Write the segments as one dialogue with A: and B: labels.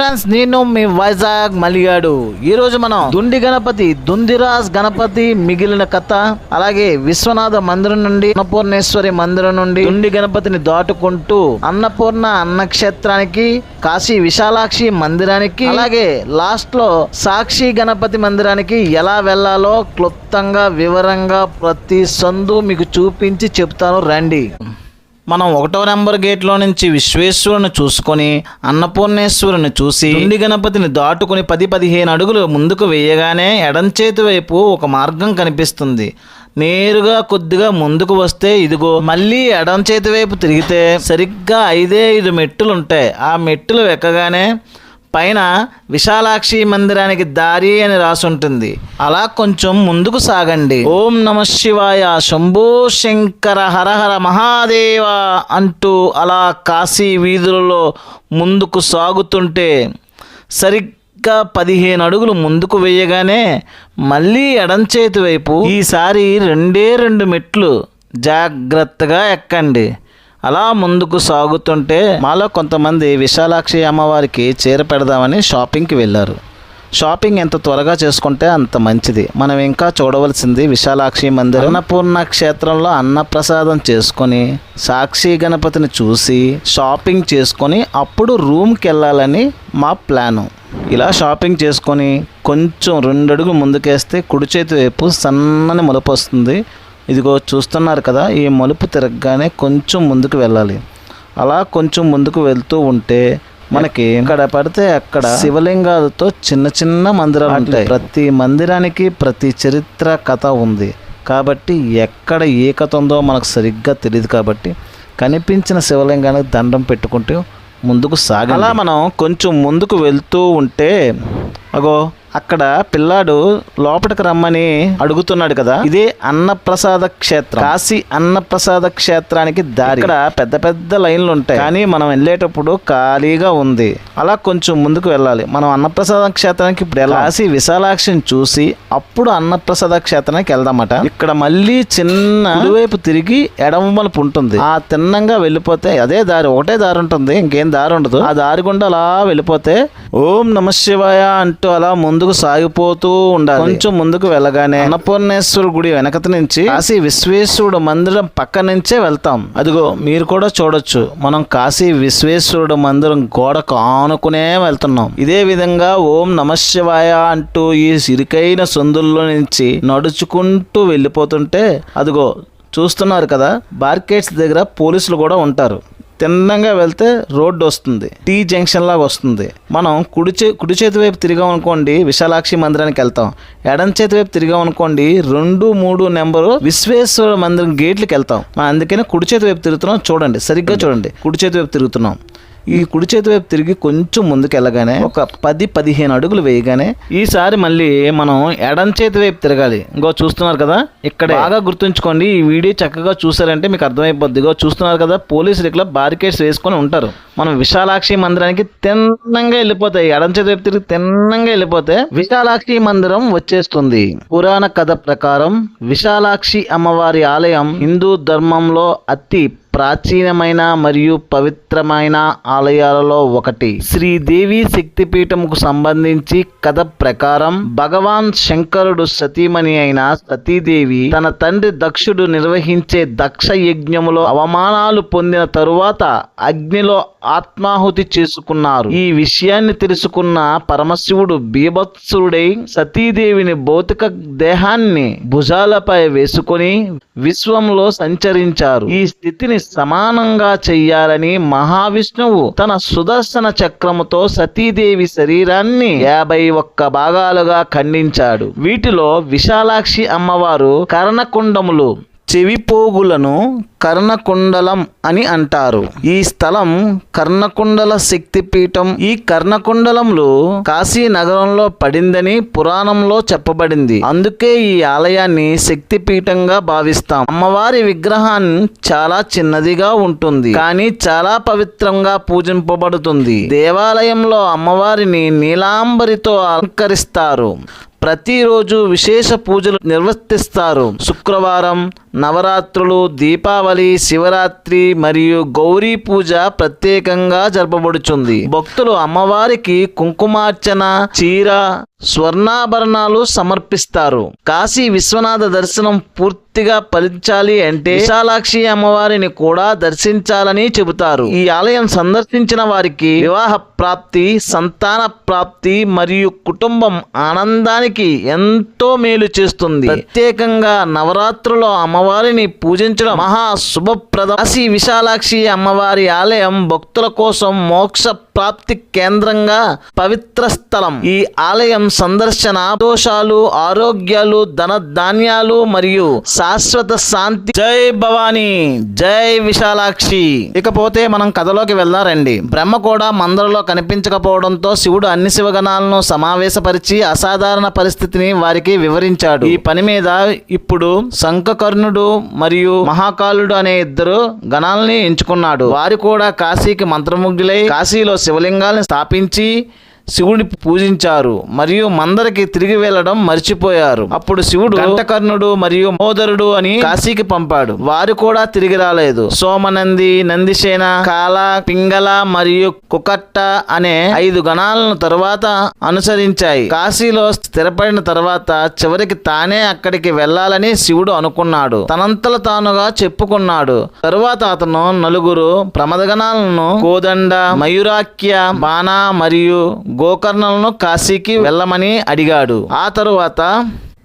A: Friends నేను మీ వైజాగ్ మలిగాడు ఈ రోజు మనం దుండి గణపతి దుందిరాజ్ గణపతి మిగిలిన కథ అలాగే విశ్వనాథ మందిరం నుండి అన్నపూర్ణేశ్వరి మందిరం నుండి దుండి గణపతిని దాటుకుంటూ అన్నపూర్ణ అన్నక్షేత్రానికి కాశీ విశాలాక్షి మందిరానికి అలాగే లాస్ట్లో సాక్షి గణపతి మందిరానికి ఎలా వెళ్ళాలో క్లుప్తంగా వివరంగా ప్రతి సందు మీకు చూపించి చెప్తాను. రండి. మనం ఒకటో నెంబర్ గేట్లో నుంచి విశ్వేశ్వరుని చూసుకొని అన్నపూర్ణేశ్వరుని చూసి ఉండి గణపతిని దాటుకుని పది పదిహేను అడుగులు ముందుకు వేయగానే ఎడం చేతి వైపు ఒక మార్గం కనిపిస్తుంది. నేరుగా కొద్దిగా ముందుకు వస్తే ఇదిగో మళ్ళీ ఎడం చేతి వైపు తిరిగితే సరిగ్గా ఐదే ఐదు మెట్టులుంటాయి. ఆ మెట్టులు ఎక్కగానే పైన విశాలాక్షి మందిరానికి దారి అని రాసుంటుంది. అలా కొంచెం ముందుకు సాగండి. ఓం నమ శివాయ శంభో శంకర హరహర మహాదేవ అంటూ అలా కాశీ వీధులలో ముందుకు సాగుతుంటే సరిగ్గా పదిహేను అడుగులు ముందుకు వేయగానే మళ్ళీ ఎడంచేతి వైపు ఈసారి రెండే రెండు మెట్లు జాగ్రత్తగా ఎక్కండి. అలా ముందుకు సాగుతుంటే మాలో కొంతమంది విశాలాక్షి అమ్మవారికి చీర పెడదామని షాపింగ్కి వెళ్ళారు. షాపింగ్ ఎంత త్వరగా చేసుకుంటే అంత మంచిది. మనం ఇంకా చూడవలసింది విశాలాక్షి మందిరం. అన్నపూర్ణ క్షేత్రంలో అన్నప్రసాదం చేసుకొని సాక్షి గణపతిని చూసి షాపింగ్ చేసుకొని అప్పుడు రూమ్కి వెళ్ళాలని మా ప్లాను. ఇలా షాపింగ్ చేసుకొని కొంచెం రెండడుగు ముందుకేస్తే కుడి చేతి వైపు సన్నని మొలపొస్తుంది. ఇదిగో చూస్తున్నారు కదా ఈ మలుపు తిరగగానే కొంచెం ముందుకు వెళ్ళాలి. అలా కొంచెం ముందుకు వెళ్తూ ఉంటే మనకి ఇక్కడ పడితే అక్కడ శివలింగాలతో చిన్న చిన్న మందిరాలు ఉంటాయి. ప్రతి మందిరానికి ప్రతి చరిత్ర కథ ఉంది. కాబట్టి ఎక్కడ ఏ కథ ఉందో మనకు సరిగ్గా తెలియదు కాబట్టి కనిపించిన శివలింగానికి దండం పెట్టుకుంటూ ముందుకు సాగాలి అలా మనం కొంచెం ముందుకు వెళ్తూ ఉంటే అగో అక్కడ పిల్లాడు లోపలికి రమ్మని అడుగుతున్నాడు కదా. ఇదే అన్నప్రసాద క్షేత్రం. కాశీ అన్నప్రసాద క్షేత్రానికి దారి. ఇక్కడ పెద్ద పెద్ద లైన్లు ఉంటాయి. కానీ మనం వెళ్ళేటప్పుడు ఖాళీగా ఉంది. అలా కొంచెం ముందుకు వెళ్ళాలి. మనం అన్నప్రసాద క్షేత్రానికి ఇప్పుడు కాశీ విశాలాక్షిని చూసి అప్పుడు అన్నప్రసాద క్షేత్రానికి వెళ్దామట. ఇక్కడ మళ్ళీ చిన్న కుడివైపు తిరిగి ఎడమ మలుపు ఉంటుంది. ఆ తిన్నంగా వెళ్ళిపోతే అదే దారి ఒకటే దారి ఉంటుంది. ఇంకేం దారి ఉండదు. ఆ దారి గుండా అలా వెళ్ళిపోతే ఓం నమ శివాయ అంటూ అలా ముందు ముందుకు సాగిపోతూ ఉండాలి. కొంచెం ముందుకు వెళ్ళగానే అన్నపూర్ణేశ్వర గుడి వెనకత నుంచి కాశీ విశ్వేశ్వరుడు మందిరం పక్క నుంచే వెళ్తాం. అదిగో మీరు కూడా చూడొచ్చు. మనం కాశీ విశ్వేశ్వరుడు మందిరం గోడకు ఆనుకునే వెళ్తున్నాం. ఇదే విధంగా ఓం నమ శివాయ అంటూ ఈ సిరికైన సందుల్లో నుంచి నడుచుకుంటూ వెళ్ళిపోతుంటే అదిగో చూస్తున్నారు కదా బార్కెట్స్ దగ్గర పోలీసులు కూడా ఉంటారు. తిన్నంగా వెళ్తే రోడ్డు వస్తుంది. టీ జంక్షన్ లాగా వస్తుంది. మనం కుడి చే కుడి చేతి వైపు తిరిగాం అనుకోండి విశాలాక్షి మందిరానికి వెళ్తాం. ఎడం చేతి వైపు తిరిగాం అనుకోండి రెండు మూడు నెంబరు విశ్వేశ్వర మందిరం గేట్లకి వెళ్తాం. మనం అందుకనే కుడి చేతి వైపు తిరుగుతున్నాం. చూడండి సరిగ్గా చూడండి. కుడి చేతి వైపు తిరుగుతున్నాం. ఈ కుడి చేతి వైపు తిరిగి కొంచెం ముందుకు వెళ్ళగానే ఒక పది పదిహేను అడుగులు వేయగానే ఈసారి మళ్ళీ మనం ఎడం చేతి వైపు తిరగాలి. ఇంకో చూస్తున్నారు కదా? ఇక్కడ. బాగా గుర్తుంచుకోండి ఈ వీడియో చక్కగా చూసారంటే మీకు అర్థమైపోద్ది. ఇగో చూస్తున్నారు కదా? పోలీసులు ఇక్కడ బారికేడ్స్ వేసుకొని ఉంటారు. మనం విశాలాక్షి మందిరానికి తిన్నంగా వెళ్ళిపోతాయి. ఎడం చేతి వైపు తిరిగి తిన్నంగా వెళ్ళిపోతే విశాలాక్షి మందిరం వచ్చేస్తుంది. పురాణ కథ ప్రకారం విశాలాక్షి అమ్మవారి ఆలయం హిందూ ధర్మంలో అతి ప్రాచీనమైన మరియు పవిత్రమైన ఆలయాలలో ఒకటి. శ్రీదేవి శక్తిపీఠముకు సంబంధించి కథ ప్రకారం భగవాన్ శంకరుడు సతీమణి అయిన సతీదేవి తన తండ్రి దక్షుడు నిర్వహించే దక్ష యజ్ఞములో అవమానాలు పొందిన తరువాత అగ్నిలో ఆత్మాహుతి చేసుకున్నారు. ఈ విషయాన్ని తెలుసుకున్న పరమశివుడు బీభత్సుడై సతీదేవిని భౌతిక దేహాన్ని భుజాలపై వేసుకొని విశ్వంలో సంచరించారు. ఈ స్థితిని సమానంగా చెయ్యాలని మహావిష్ణువు తన సుదర్శన చక్రముతో సతీదేవి శరీరాన్ని యాభై ఒక్క భాగాలుగా ఖండించాడు. వీటిలో విశాలాక్షి అమ్మవారు కర్ణకుండములు చెవిపోగులను కర్ణకుండలం అని అంటారు. ఈ స్థలం కర్ణకుండల శక్తిపీఠం. ఈ కర్ణకుండలంలో కాశీ నగరంలో పడిందని పురాణంలో చెప్పబడింది. అందుకే ఈ ఆలయాన్ని శక్తిపీఠంగా భావిస్తాం. అమ్మవారి విగ్రహం చాలా చిన్నదిగా ఉంటుంది. కానీ చాలా పవిత్రంగా పూజింపబడుతుంది. దేవాలయంలో అమ్మవారిని నీలాంబరితో అలంకరిస్తారు. ప్రతిరోజు విశేష పూజలు నిర్వర్తిస్తారు. శుక్రవారం నవరాత్రులు దీపావళి దీపావళి శివరాత్రి మరియు గౌరీ పూజ ప్రత్యేకంగా జరపబడుచుంది. భక్తులు అమ్మవారికి కుంకుమార్చన చీర స్వర్ణాభరణాలు సమర్పిస్తారు. కాశీ విశ్వనాథ దర్శనం పూర్తి పూర్తిగా ఫలించాలి అంటే విశాలాక్షి అమ్మవారిని కూడా దర్శించాలని చెబుతారు. ఈ ఆలయం సందర్శించిన వారికి వివాహ ప్రాప్తి సంతాన ప్రాప్తి మరియు కుటుంబం ఆనందానికి ఎంతో మేలు చేస్తుంది. ప్రత్యేకంగా నవరాత్రులో అమ్మవారిని పూజించడం మహా శుభప్రదం. శ్రీ విశాలాక్షి అమ్మవారి ఆలయం భక్తుల కోసం మోక్ష ప్రాప్తి కేంద్రంగా పవిత్ర స్థలం. ఈ ఆలయం సందర్శన దోషాలు ఆరోగ్యాలు ధన ధాన్యాలు మరియు శాశ్వత శాంతి. జై భవానీ జై విశాలాక్షి. ఇకపోతే మనం కథలోకి వెళ్దారండి. బ్రహ్మ కూడా మందరలో కనిపించకపోవడంతో శివుడు అన్ని శివగణాలను సమావేశపరిచి అసాధారణ పరిస్థితిని వారికి వివరించాడు. ఈ పని మీద ఇప్పుడు శంఖకర్ణుడు మరియు మహాకాలుడు అనే ఇద్దరు గణాలని ఎంచుకున్నాడు. వారు కూడా కాశీకి మంత్రముగ్ధులై కాశీలో శివలింగాలను స్థాపించి శివుడిని పూజించారు మరియు మందరికి తిరిగి వెళ్ళడం మర్చిపోయారు. అప్పుడు శివుడు కంటకర్ణుడు మరియు మోదరుడు అని కాశీకి పంపాడు. వారు కూడా తిరిగి రాలేదు. సోమనంది నందిసేన కాల పింగళ మరియు కుకట్ట అనే ఐదు గణాలను తరువాత అనుసరించాయి. కాశీలో స్థిరపడిన తర్వాత చివరికి తానే అక్కడికి వెళ్ళాలని శివుడు అనుకున్నాడు. తనంతల తానుగా చెప్పుకున్నాడు. తరువాత అతను నలుగురు ప్రమదగణాలను కోదండ మయూరాఖ్య బాణ మరియు గోకర్ణలను కాశీకి వెళ్ళమని అడిగాడు. ఆ తరువాత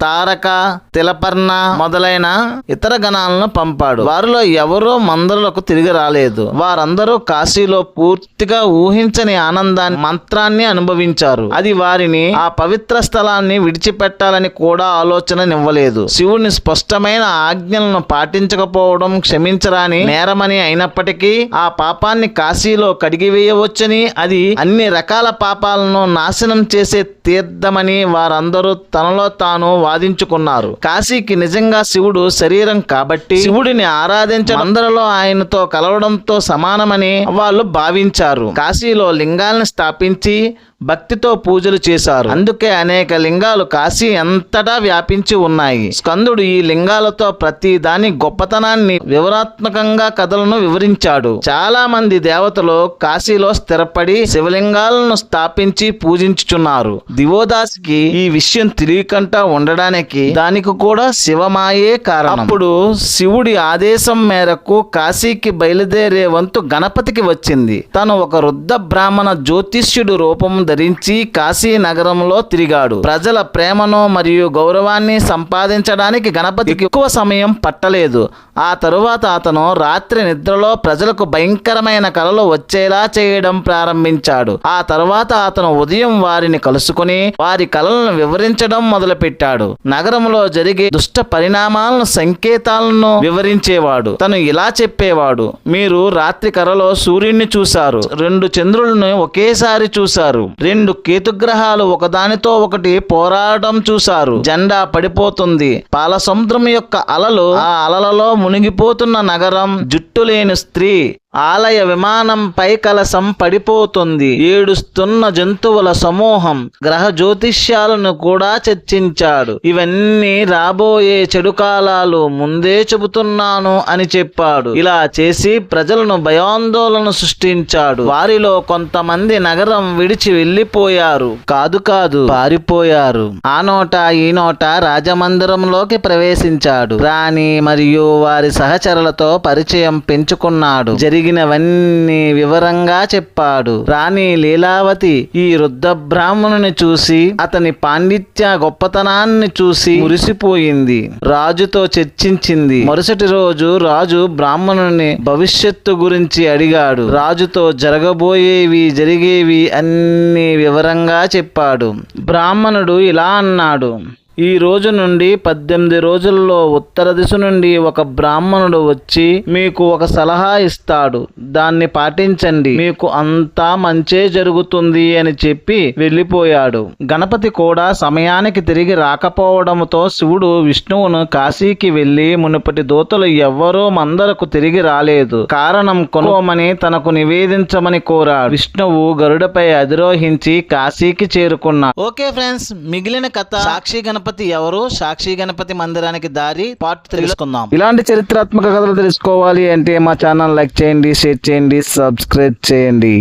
A: తారక తిలపర్ణ మొదలైన ఇతర గణాలను పంపాడు. వారిలో ఎవరో మందరులకు తిరిగి రాలేదు. వారందరూ కాశీలో పూర్తిగా ఊహించని ఆనందాన్ని మంత్రాన్ని అనుభవించారు. అది వారిని ఆ పవిత్ర స్థలాన్ని విడిచిపెట్టాలని కూడా ఆలోచననివ్వలేదు. శివుని స్పష్టమైన ఆజ్ఞలను పాటించకపోవడం క్షమించరాని నేరమని అయినప్పటికీ ఆ పాపాన్ని కాశీలో కడిగివేయవచ్చని అది అన్ని రకాల పాపాలను నాశనం చేసే తీర్థమని వారందరూ తనలో తాను వాదించుకున్నారు. కాశీకి నిజంగా శివుడు శరీరం కాబట్టి శివుడిని ఆరాధించడం అందరిలో ఆయనతో కలవడంతో సమానమని వాళ్ళు భావించారు. కాశీలో లింగాల్ని స్థాపించి భక్తితో పూజలు చేశారు. అందుకే అనేక లింగాలు కాశీ అంతటా వ్యాపించి ఉన్నాయి. స్కందుడు ఈ లింగాలతో ప్రతి దాని గొప్పతనాన్ని వివరాత్మకంగా కథలను వివరించాడు. చాలా మంది దేవతలు కాశీలో స్థిరపడి శివలింగాలను స్థాపించి పూజించుచున్నారు. దివోదాసికి ఈ విషయం తెలియకుండా ఉండడానికి దానికి కూడా శివమాయే కారణం. అప్పుడు శివుడి ఆదేశం మేరకు కాశీకి బయలుదేరే వంతు గణపతికి వచ్చింది. తను ఒక వృద్ధ బ్రాహ్మణ జ్యోతిష్యుడు రూపం ధరించి కాశీ నగరంలో తిరిగాడు. ప్రజల ప్రేమను మరియు గౌరవాన్ని సంపాదించడానికి గణపతికి ఎక్కువ సమయం పట్టలేదు. ఆ తరువాత అతను రాత్రి నిద్రలో ప్రజలకు భయంకరమైన కలలు వచ్చేలా చేయడం ప్రారంభించాడు. ఆ తర్వాత అతను ఉదయం వారిని కలుసుకుని వారి కలలను వివరించడం మొదలుపెట్టాడు. నగరంలో జరిగే దుష్ట పరిణామాలను సంకేతాలను వివరించేవాడు. తను ఇలా చెప్పేవాడు మీరు రాత్రి కలలో సూర్యుడిని చూశారు. రెండు చంద్రులను ఒకేసారి చూశారు. రెండు కేతుగ్రహాలు ఒకదానితో ఒకటి పోరాడటం చూశారు. జెండా పడిపోతుంది. పాల సముద్రం యొక్క అలలు ఆ అలలలో మునిగిపోతున్న నగరం జుట్టు లేని స్త్రీ. ఆలయ విమానంపై కలసం పడిపోతుంది. ఏడుస్తున్న జంతువుల సమూహం గ్రహ జ్యోతిష్యాలను కూడా చర్చించాడు. ఇవన్నీ రాబోయే చెడు కాలాలు ముందే చెబుతున్నాను అని చెప్పాడు. ఇలా చేసి ప్రజలను భయాందోళన సృష్టించాడు. వారిలో కొంతమంది నగరం విడిచి వెళ్ళిపోయారు. కాదు కాదు పారిపోయారు. ఆ నోట ఈ నోట రాజమందిరంలోకి ప్రవేశించాడు. రాణి మరియు వారి సహచరులతో పరిచయం పెంచుకున్నాడు. జరిగి జరిగినవన్నీ వివరంగా చెప్పాడు. రాణి లీలావతి ఈ వృద్ధ బ్రాహ్మణుని చూసి అతని పాండిత్య గొప్పతనాన్ని చూసి మురిసిపోయింది. రాజుతో చర్చించింది. మరుసటి రోజు రాజు బ్రాహ్మణుని భవిష్యత్తు గురించి అడిగాడు. రాజుతో జరగబోయేవి జరిగేవి అన్ని వివరంగా చెప్పాడు. బ్రాహ్మణుడు ఇలా అన్నాడు. ఈ రోజు నుండి పద్దెనిమిది రోజుల్లో ఉత్తర దిశ నుండి ఒక బ్రాహ్మణుడు వచ్చి మీకు ఒక సలహా ఇస్తాడు. దాన్ని పాటించండి. మీకు అంతా మంచే జరుగుతుంది అని చెప్పి వెళ్ళిపోయాడు. గణపతి కూడా సమయానికి తిరిగి రాకపోవడంతో శివుడు విష్ణువును కాశీకి వెళ్ళి మునుపటి దూతలు ఎవ్వరూ మందరకు తిరిగి రాలేదు. కారణం కొనుకోమని తనకు నివేదించమని కోరాడు. విష్ణువు గరుడపై అధిరోహించి కాశీకి చేరుకున్నాడు. ఓకే ఫ్రెండ్స్ మిగిలిన కథ సాక్షి గణపతి గణపతి ఎవరు? సాక్షి గణపతి మందిరానికి దారి పార్ట్ తెలుసుకుందాం ఇలాంటి చరిత్రాత్మక కథలు తెలుసుకోవాలి అంటే మా ఛానల్ లైక్ చేయండి షేర్ చేయండి సబ్స్క్రైబ్ చేయండి.